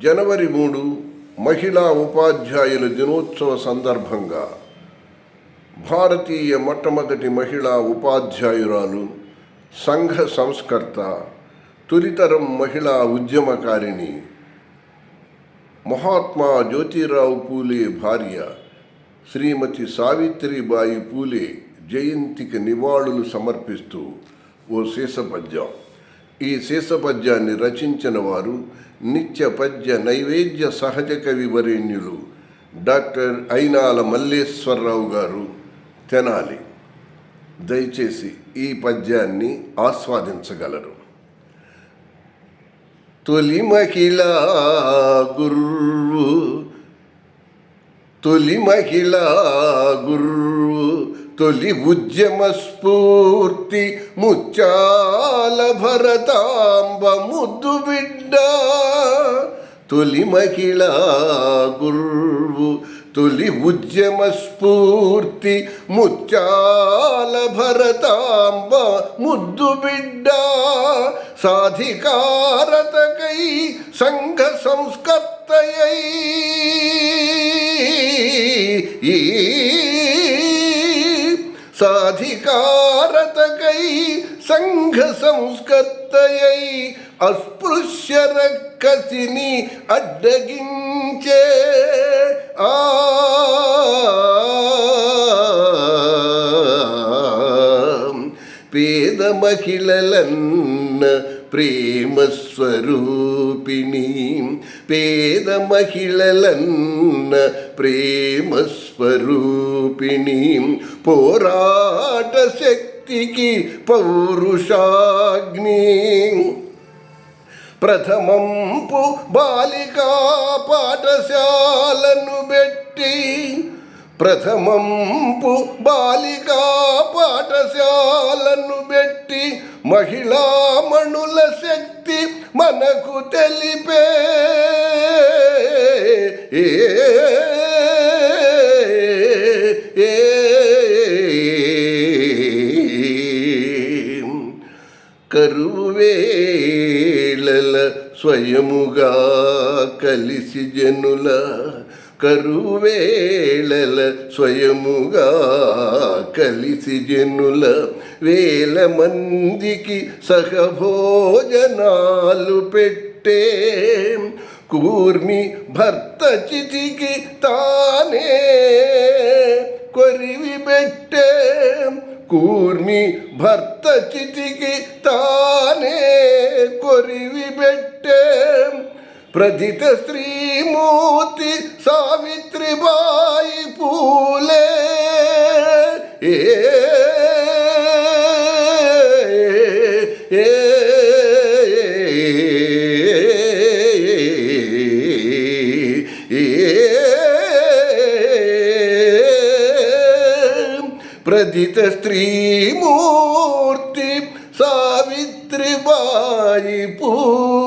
జనవరి మూడు మహిళా ఉపాధ్యాయుల దినోత్సవ సందర్భంగా భారతీయ మొట్టమొదటి మహిళా ఉపాధ్యాయురాలు సంఘ సంస్కర్త తొలితరం మహిళా ఉద్యమకారిణి మహాత్మా జ్యోతిరావు పూలే భార్య శ్రీమతి సావిత్రిబాయి పూలే జయంతికి నివాళులు సమర్పిస్తూ ఓ శీసపద్యం ఈ శీసపద్యాన్ని రచించిన వారు నిత్య పద్య నైవేద్య సహజ కవి వరేణ్యులు డాక్టర్ అయినాల మల్లేశ్వరరావు గారు తెనాలి. దయచేసి ఈ పద్యాన్ని ఆస్వాదించగలరు. తొలి మహిళా గురువు తొలి మహిళా తొలి ఉద్యమ స్ఫూర్తి ముచ్చాల భరతాంబ ముద్దు బిడ్డ తొలి మహిళా గురువు తొలి ఉద్యమ స్ఫూర్తి ముచ్చాల భరతాంబ ముద్దు బిడ్డ సాధికారతకై సంఘ సంస్కర్తయై అధికారతకై సంఘ సంస్కర్తయై అస్పృశ్య రక్కసిని అడ్డగించే ఆ పేద మహిళలన్న ప్రేమస్వరూపిణి. పేద మహిళలన్న ప్రేమస్వరూపిణి. పోరాట శక్తికి పౌరుషాగ్ని. ప్రథమంపు బాలికా పాఠశాలను పెట్టి ప్రథమంపు బాలికా పాఠశాలను పెట్టి మహిళామణుల శక్తి మనకు తెలిపే. ఏ ఏ స్వయముగా కలిసి జనుల కరువేళల స్వయముగా కలిసి జనుల వేల మందికి సహభోజనాలు పెట్టే కూర్మి భర్త చితికి తానే కొరివి పెట్టే కూర్మి భర్త చితికి తానే కొరివి పెట్టే ప్రథిత శ్రీమూర్తి సావిత్రిబాయి పూలే ఏ ఏ ప్రథిత స్త్రీమూర్తి సావిత్రిబాయి పూలే